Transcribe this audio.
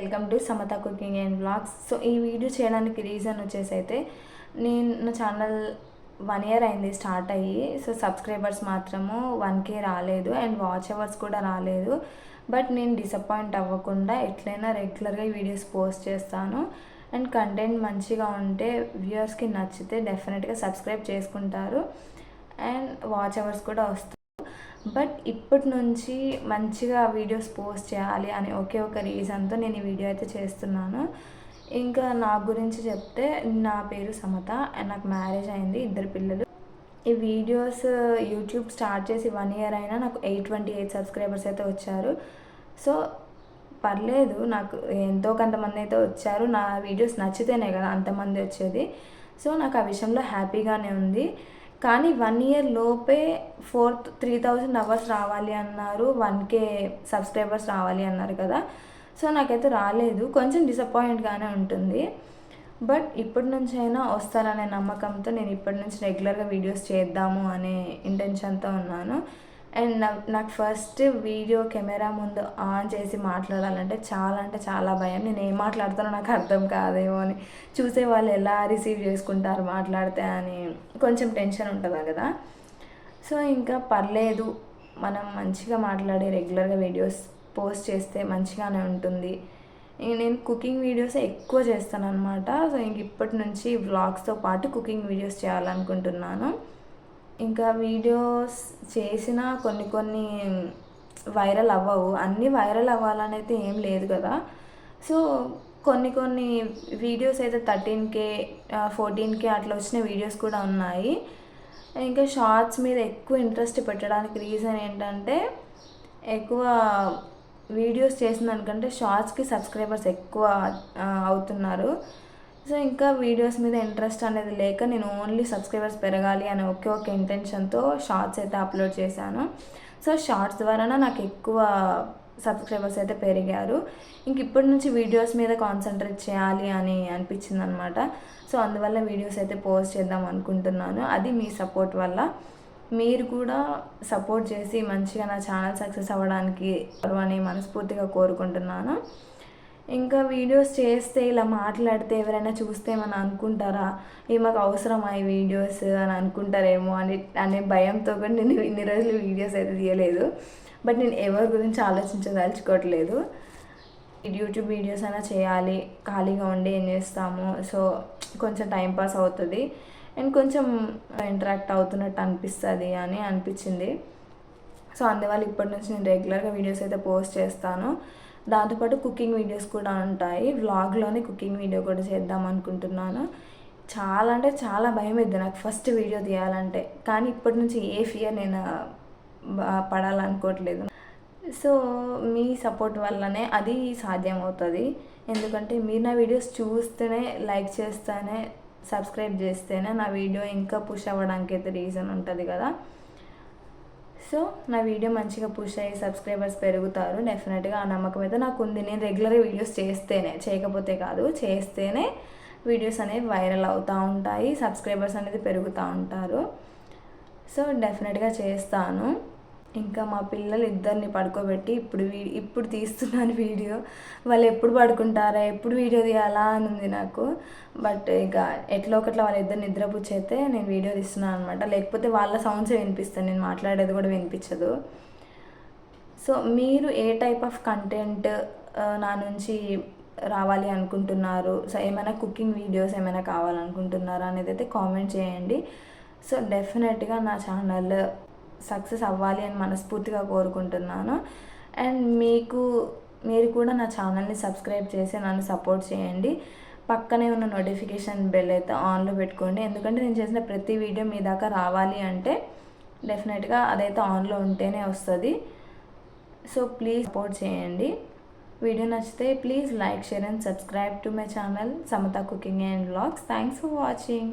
Welcome to Samatha cooking and blogs so ఈ video చేయడానికి reason వచ్చేసి అయితే నేను నా ఛానల్ వన్ ఇయర్ అయింది స్టార్ట్ అయ్యి సో సబ్స్క్రైబర్స్ మాత్రము వన్ కే రాలేదు అండ్ వాచ్ అవర్స్ కూడా రాలేదు. బట్ నేను డిసప్పాయింట్ అవ్వకుండా ఎట్లయినా రెగ్యులర్గా వీడియోస్ పోస్ట్ చేస్తాను. అండ్ కంటెంట్ మంచిగా ఉంటే వ్యూయర్స్కి నచ్చితే డెఫినెట్గా సబ్స్క్రైబ్ చేసుకుంటారు. అండ్ వాచ్ అవర్స్ కూడా వస్తాయి బట్ ఇప్పటి నుంచి మంచిగా వీడియోస్ పోస్ట్ చేయాలి అని ఒకే ఒక రీజన్తో నేను ఈ వీడియో అయితే చేస్తున్నాను. ఇంకా నా గురించి చెప్తే నా పేరు సమత అండ్ నాకు మ్యారేజ్ అయింది ఇద్దరు పిల్లలు. ఈ వీడియోస్ యూట్యూబ్ స్టార్ట్ చేసి వన్ ఇయర్ అయినా నాకు ఎయిట్ ట్వంటీ ఎయిట్ సబ్స్క్రైబర్స్ అయితే వచ్చారు. సో పర్లేదు నాకు ఎంతో కొంతమంది అయితే వచ్చారు. నా వీడియోస్ నచ్చితేనే కదా అంతమంది వచ్చేది. సో నాకు ఆ విషయంలో హ్యాపీగానే ఉంది. కానీ వన్ ఇయర్ లోపే ఫోర్త్ త్రీ థౌజండ్ అవర్స్ రావాలి అన్నారు. వన్ కే సబ్స్క్రైబర్స్ రావాలి అన్నారు కదా. సో నాకైతే రాలేదు. కొంచెం డిసప్పాయింట్గానే ఉంటుంది. బట్ ఇప్పటి నుంచి అయినా వస్తారనే నమ్మకంతో నేను ఇప్పటి నుంచి రెగ్యులర్గా వీడియోస్ చేద్దాము అనే ఇంటెన్షన్తో ఉన్నాను. అండ్ నాకు ఫస్ట్ వీడియో కెమెరా ముందు ఆన్ చేసి మాట్లాడాలంటే చాలా అంటే చాలా భయం. నేను ఏం మాట్లాడుతానో నాకు అర్థం కాదేమో అని. చూసే వాళ్ళు ఎలా రిసీవ్ చేసుకుంటారు మాట్లాడితే అని కొంచెం టెన్షన్ ఉంటుందా కదా? సో ఇంకా పర్లేదు. మనం మంచిగా మాట్లాడి రెగ్యులర్గా వీడియోస్ పోస్ట్ చేస్తే మంచిగానే ఉంటుంది. నేను కుకింగ్ వీడియోస్ ఎక్కువ చేస్తాను అనమాట సో ఇంక ఇప్పటి నుంచి వ్లాగ్స్తో పాటు కుకింగ్ వీడియోస్ చేయాలనుకుంటున్నాను. ఇంకా వీడియోస్ చేసినా కొన్ని కొన్ని వైరల్ అవ్వవు. అన్నీ వైరల్ అవ్వాలనైతే ఏం లేదు కదా. సో కొన్ని కొన్ని వీడియోస్ అయితే థర్టీన్ కే ఫోర్టీన్ కే అట్లా వచ్చిన వీడియోస్ కూడా ఉన్నాయి. ఇంకా షార్ట్స్ మీద ఎక్కువ ఇంట్రెస్ట్ పెట్టడానికి రీజన్ ఏంటంటే ఎక్కువ వీడియోస్ చేసిన దానికంటే షార్ట్స్కి సబ్స్క్రైబర్స్ ఎక్కువ అవుతున్నారు. సో ఇంకా వీడియోస్ మీద ఇంట్రెస్ట్ అనేది లేక నేను ఓన్లీ సబ్స్క్రైబర్స్ పెరగాలి అనే ఒకే ఒక ఇంటెన్షన్తో షార్ట్స్ అయితే అప్లోడ్ చేశాను. సో షార్ట్స్ ద్వారా నాకు ఎక్కువ సబ్స్క్రైబర్స్ అయితే పెరిగారు. ఇంక ఇప్పటి నుంచి వీడియోస్ మీద కాన్సన్ట్రేట్ చేయాలి అని అనిపించింది అనమాట సో అందువల్ల వీడియోస్ అయితే పోస్ట్ చేద్దాం అనుకుంటున్నాను. అది మీ సపోర్ట్ వల్ల. మీరు కూడా సపోర్ట్ చేసి మంచిగా నా ఛానల్ సక్సెస్ అవ్వడానికి అని మనస్ఫూర్తిగా కోరుకుంటున్నాను. ఇంకా వీడియోస్ చేస్తే ఇలా మాట్లాడితే ఎవరైనా చూస్తే ఏమైనా అనుకుంటారా? ఏ మాకు అవసరమా ఈ వీడియోస్? అని అనుకుంటారేమో అని అనే భయంతో కూడా నేను ఇన్ని రోజులు వీడియోస్ అయితే తీయలేదు. బట్ నేను ఎవరి గురించి ఆలోచించదలుచుకోవట్లేదు. యూట్యూబ్ వీడియోస్ అయినా చేయాలి ఖాళీగా ఉండి ఏం చేస్తాము? సో కొంచెం టైంపాస్ అవుతుంది. అండ్ కొంచెం ఇంటరాక్ట్ అవుతున్నట్టు అనిపిస్తుంది అని అనిపించింది. సో అందువల్ల ఇప్పటి నుంచి నేను రెగ్యులర్గా వీడియోస్ అయితే పోస్ట్ చేస్తాను. దాంతోపాటు కుకింగ్ వీడియోస్ కూడా ఉంటాయి. వ్లాగ్లోనే కుకింగ్ వీడియో కూడా చేద్దాం అనుకుంటున్నాను. చాలా అంటే చాలా భయం అవుతుంది నాకు ఫస్ట్ వీడియో తీయాలంటే. కానీ ఇప్పటి నుంచి ఏ ఫియర్ నేను పడాలనుకోవట్లేదు. సో మీ సపోర్ట్ వల్లనే అది సాధ్యం అవుతుంది ఎందుకంటే మీరు నా వీడియోస్ చూస్తేనే లైక్ చేస్తేనే సబ్స్క్రైబ్ చేస్తేనే నా వీడియో ఇంకా పుష్ అవ్వడానికి అయితే రీజన్ ఉంటుంది కదా. సో నా వీడియో మంచిగా పుష్ అయ్యి సబ్స్క్రైబర్స్ పెరుగుతారు. డెఫినెట్గా ఆ నమ్మకం అయితే నాకు ఉంది. నేను రెగ్యులర్గా వీడియోస్ చేస్తేనే చేయకపోతే కాదు చేస్తేనే వీడియోస్ అనేవి వైరల్ అవుతూ ఉంటాయి. సబ్స్క్రైబర్స్ అనేది పెరుగుతూ ఉంటారు. సో డెఫినెట్గా చేస్తాను. ఇంకా మా పిల్లలు ఇద్దరిని పడుకోబెట్టి ఇప్పుడు ఇప్పుడు తీస్తున్నాను వీడియో. వాళ్ళు ఎప్పుడు పడుకుంటారా ఎప్పుడు వీడియో తీయాలా అని ఉంది నాకు. బట్ ఇక ఎట్లా ఒకట్లా వాళ్ళ ఇద్దరు నిద్రపుచ్చైతే నేను వీడియో తీస్తున్నాను అనమాట లేకపోతే వాళ్ళ సౌండ్సే వినిపిస్తాను నేను మాట్లాడేది కూడా వినిపించదు. సో మీరు ఏ టైప్ ఆఫ్ కంటెంట్ నా నుంచి రావాలి అనుకుంటున్నారు? సో ఏమైనా కుకింగ్ వీడియోస్ ఏమైనా కావాలనుకుంటున్నారా అనేది అయితే కామెంట్ చేయండి. సో డెఫినెట్గా నా ఛానల్ సక్సెస్ అవ్వాలి అని మనస్ఫూర్తిగా కోరుకుంటున్నాను. అండ్ మీకు మీరు కూడా నా ఛానల్ని సబ్స్క్రైబ్ చేసి నన్ను సపోర్ట్ చేయండి. పక్కనే ఉన్న నోటిఫికేషన్ బెల్ అయితే ఆన్లో పెట్టుకోండి. ఎందుకంటే నేను చేసిన ప్రతి వీడియో మీ దాకా రావాలి అంటే డెఫినెట్గా అదైతే ఆన్లో ఉంటేనే వస్తుంది. సో ప్లీజ్ సపోర్ట్ చేయండి. వీడియో నచ్చితే please like share and subscribe to my channel Samatha cooking and blogs thanks for watching.